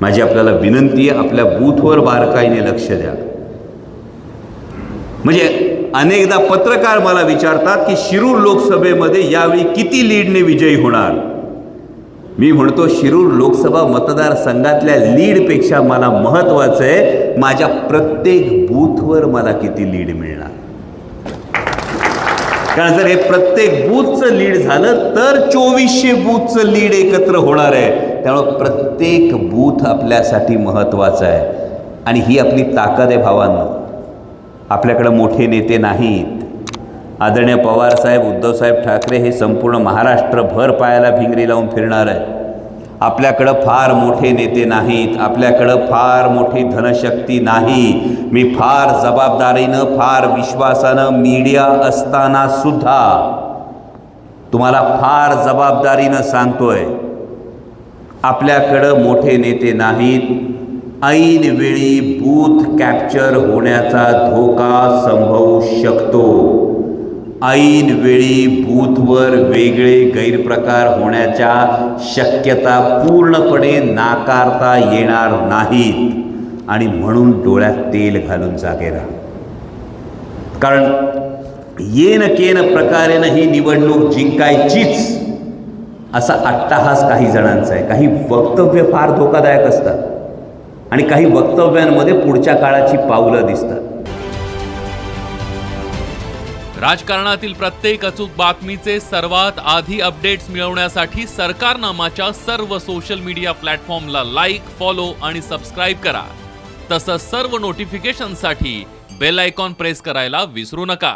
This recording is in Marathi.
माझी आपल्याला विनंती आहे आपल्या बूथवर बारकाईने लक्ष द्या. म्हणजे अनेकदा पत्रकार मला विचारतात की शिरूर लोकसभेमध्ये यावेळी किती लीडने विजयी होणार? मी म्हणतो शिरूर लोकसभा मतदारसंघातल्या लीडपेक्षा मला महत्त्वाचं आहे माझ्या प्रत्येक बूथवर मला किती लीड मिळणार. कारण जर हे प्रत्येक बूथचं लीड झालं तर चोवीसशे बूथचं लीड एकत्र होणार आहे. त्यामुळं प्रत्येक बूथ आपल्यासाठी महत्त्वाचं आहे. आणि ही आपली ताकद आहे भावांनो. आपल्याकडं मोठे नेते नाहीत. आदरणीय पवारसाहेब उद्धवसाहेब ठाकरे हे संपूर्ण महाराष्ट्रभर पायाला भिंगरी लावून फिरणार आहे आपल्याकडं फार मोठे नेते नाहीत. आपल्याकडं फार मोठी धनशक्ती नाही. मी फार जबाबदारीनं फार विश्वासानं मीडिया असताना सुद्धा तुम्हाला फार जबाबदारीनं सांगतोय. आपल्याकडं मोठे नेते नाहीत. ऐन वेळी बूथ कॅप्चर होण्याचा धोका संभवू शकतो. ऐन वेळी बूथवर वेगळे गैरप्रकार होण्याच्या शक्यता पूर्णपणे नाकारता येणार नाहीत. आणि म्हणून डोळ्यात तेल घालून जागे राहा. कारण येन केन प्रकारेनं ही निवडणूक जिंकायचीच. असा अट्टाहास काही जणांचा आहे. काही वक्तव्य फार धोकादायक असतात. आणि काही वक्तव्यांमध्ये पुढच्या काळाची पावलं दिसतात. राजकारणातील प्रत्येक अचूक बातमीचे सर्वात आधी अपडेट्स मिळवण्यासाठी सरकारनामाच्या सर्व सोशल मीडिया प्लॅटफॉर्मला लाईक फॉलो आणि सबस्क्राईब करा. तसंच सर्व नोटिफिकेशनसाठी बेल आयकॉन प्रेस करायला विसरू नका.